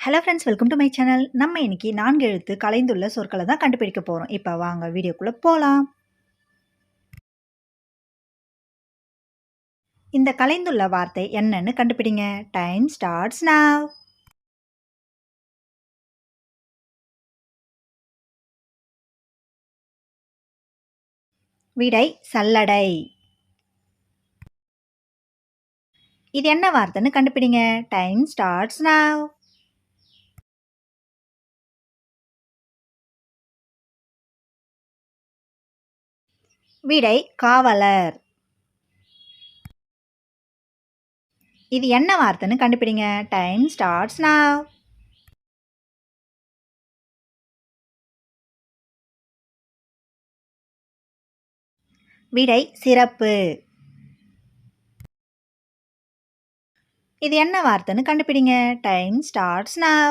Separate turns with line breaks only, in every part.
Hello friends welcome to my channel நம்ம இன்னைக்கு நான்கு எழுத்து கலைந்துள்ள சொற்களை தான் கண்டுபிடிக்க போகிறோம் இப்போ வாங்க வீடியோக்குள்ளே போகலாம் இந்த கலைந்துள்ள வார்த்தை என்னன்னு கண்டுபிடிங்க. டைம் ஸ்டார்ட்ஸ் நாவ் விடை சல்லடை. இது என்ன வார்த்தைன்னு கண்டுபிடிங்க. டைம் ஸ்டார்ட்ஸ் நாவ் விடை காவலர். இது என்ன வார்த்தைன்னு கண்டுபிடிங்க. Time starts now. விடை சிறப்பு. இது என்ன வார்த்தைன்னு கண்டுபிடிங்க. Time starts now.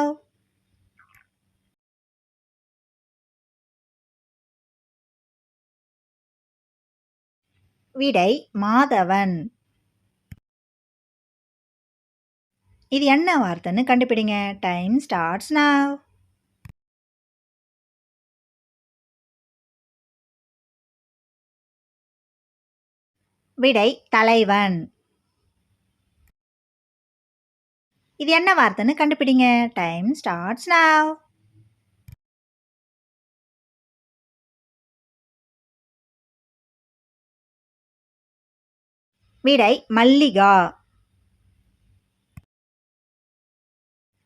விடை மாதவன். இது என்ன வார்த்தைன்னு கண்டுபிடிங்க. Time starts now. விடை தலைவன். இது என்ன வார்த்தைன்னு கண்டுபிடிங்க. Time starts now. விடை மல்லிகா.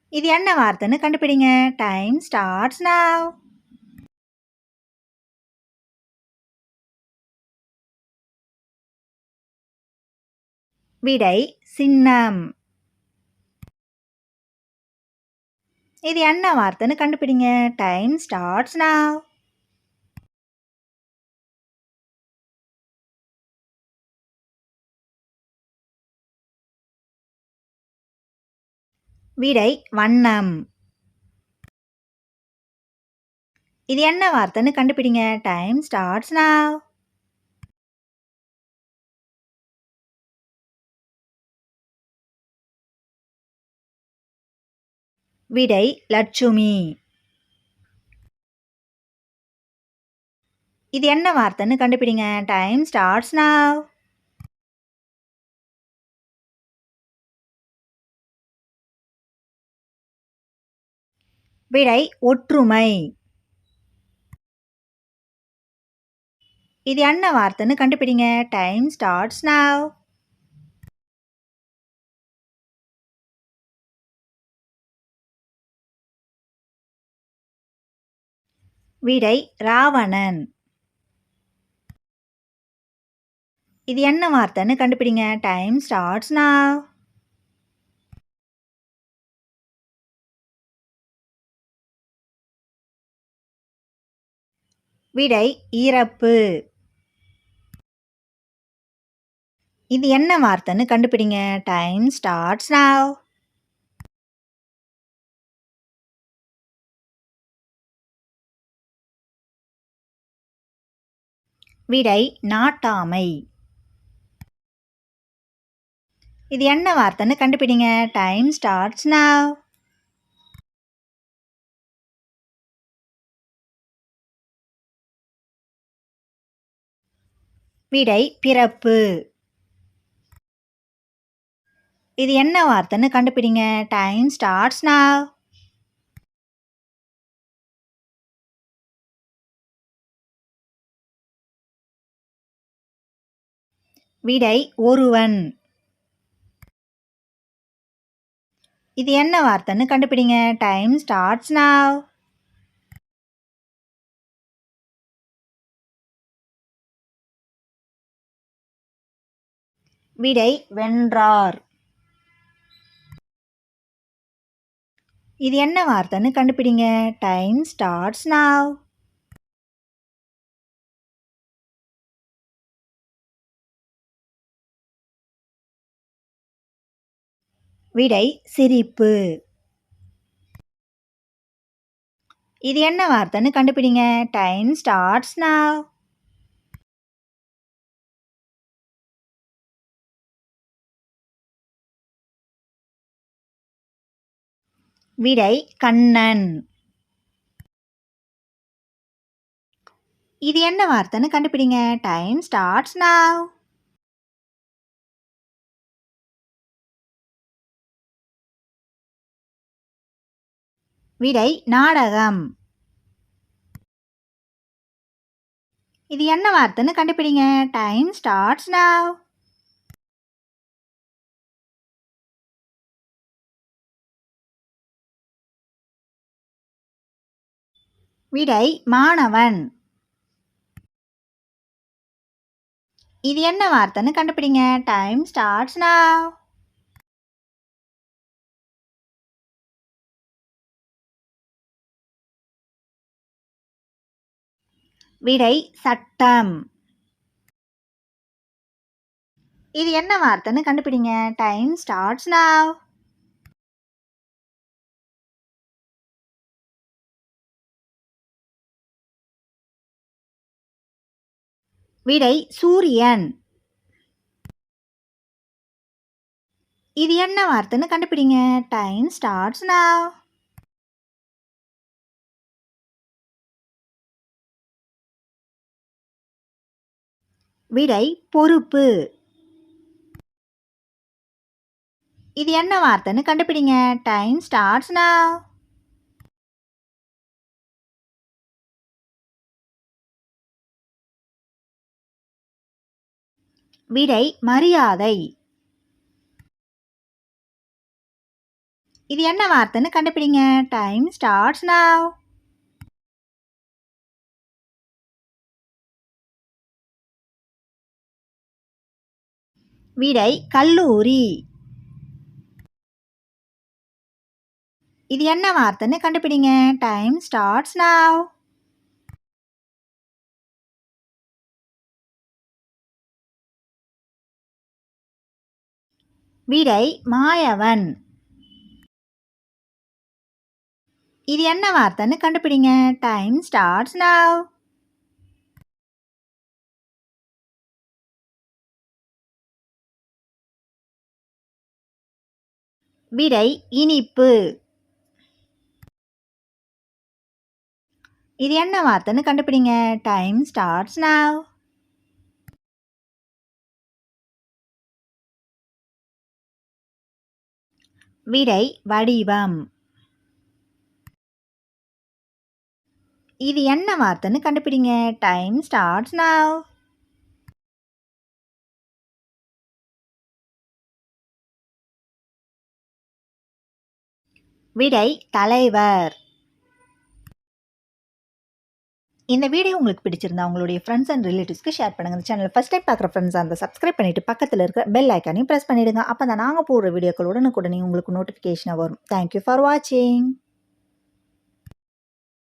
இது என்ன வார்த்தைன்னு கண்டுபிடிங்க. Time starts now. விடை சின்னம். இது என்ன வார்த்தைன்னு கண்டுபிடிங்க. Time starts now. விடை வண்ணம். இது என்ன வார்த்தைன்னு கண்டுபிடிங்க. டைம் ஸ்டார்ட்ஸ் நாவ் விடை லட்சுமி. இது என்ன வார்த்தைன்னு கண்டுபிடிங்க. டைம் ஸ்டார்ட்ஸ் நாவ் விடை ஒற்றுமை. இது என்ன வார்த்தைன்னு கண்டுபிடிங்க. டைம் ஸ்டார்ட்ஸ் நவ் விடை ராவணன். இது என்ன வார்த்தைன்னு கண்டுபிடிங்க. டைம் ஸ்டார்ட்ஸ் நவ் விடை இறப்பு. இது என்ன வார்த்தைன்னு கண்டுபிடிங்க. டைம் ஸ்டார்ட்ஸ் நாவ் விடை நாட்டாமை. இது என்ன வார்த்தைன்னு கண்டுபிடிங்க. டைம் ஸ்டார்ட்ஸ் நாவ் விடை பிறப்பு. இது என்ன வார்த்தைன்னு கண்டுபிடிங்க. Time starts now. விடை ஒருவன். இது என்ன வார்த்தைன்னு கண்டுபிடிங்க. டைம் ஸ்டார்ட்ஸ் நாவ் விடை வென்றார். இது என்ன வார்த்தைன்னு கண்டுபிடிங்க. டைம் ஸ்டார்ட்ஸ் நாவ் விடை சிரிப்பு. இது என்ன வார்த்தைன்னு கண்டுபிடிங்க. டைம் ஸ்டார்ட்ஸ் நாவ் விடை கண்ணன். இது என்ன வார்த்தைன்னு கண்டுபிடிங்க. டைம் ஸ்டார்ட்ஸ் நாவ் விடை நாடகம். இது என்ன வார்த்தைன்னு கண்டுபிடிங்க. டைம் ஸ்டார்ட்ஸ் நாவ் விடை மாணவன். இது என்ன வார்த்தைன்னு கண்டுபிடிங்க. Time starts now. விடை சட்டம். இது என்ன வார்த்தைன்னு கண்டுபிடிங்க. Time starts now. விடை சூரியன். இது என்ன வார்த்தைன்னு கண்டுபிடிங்க. டைம் ஸ்டார்ட்ஸ் நவ் விடை பொறுப்பு. இது என்ன வார்த்தைன்னு கண்டுபிடிங்க. டைம் ஸ்டார்ட்ஸ் நவ் விடை மரியாதை. இது என்ன வார்த்தைன்னு கண்டுபிடிங்க. டைம் ஸ்டார்ட்ஸ் நாவ் விடை கல்லூரி. இது என்ன வார்த்தைன்னு கண்டுபிடிங்க. டைம் ஸ்டார்ட்ஸ் நாவ் விடை மாயவன். இது என்ன வார்த்தைன்னு கண்டுபிடிங்க. டைம் ஸ்டார்ட்ஸ் நவ் விடை இனிப்பு. இது என்ன வார்த்தைன்னு கண்டுபிடிங்க. டைம் ஸ்டார்ட்ஸ் நவ் விடை வடிவம். இது என்ன வார்த்தைன்னு கண்டுபிடிங்க. டைம் ஸ்டார்ட்ஸ் நவ் விடை தலைவர். இந்த வீடியோ உங்களுக்கு பிடிச்சிருந்தா உங்களுடைய ஃப்ரெண்ட்ஸ் அண்ட் ரிலேட்டிவ்ஸ்க்கு ஷேர் பண்ணுங்க. இந்த சேனல் ஃபஸ்ட் டைம் பார்க்குற ஃப்ரெண்ட்ஸ் அந்த சப்ஸ்கிரைப் பண்ணிட்டு பக்கத்தில் இருக்கிற பெல் ஐக்கானையும் ப்ரெஸ் பண்ணிடுங்க. அப்போ தான் நாங்கள் போடுற வீடியோக்களுடன் உடனே உங்களுக்கு நோட்டிஃபிகேஷனாக வரும். தேங்க்யூ ஃபார் வாட்சிங்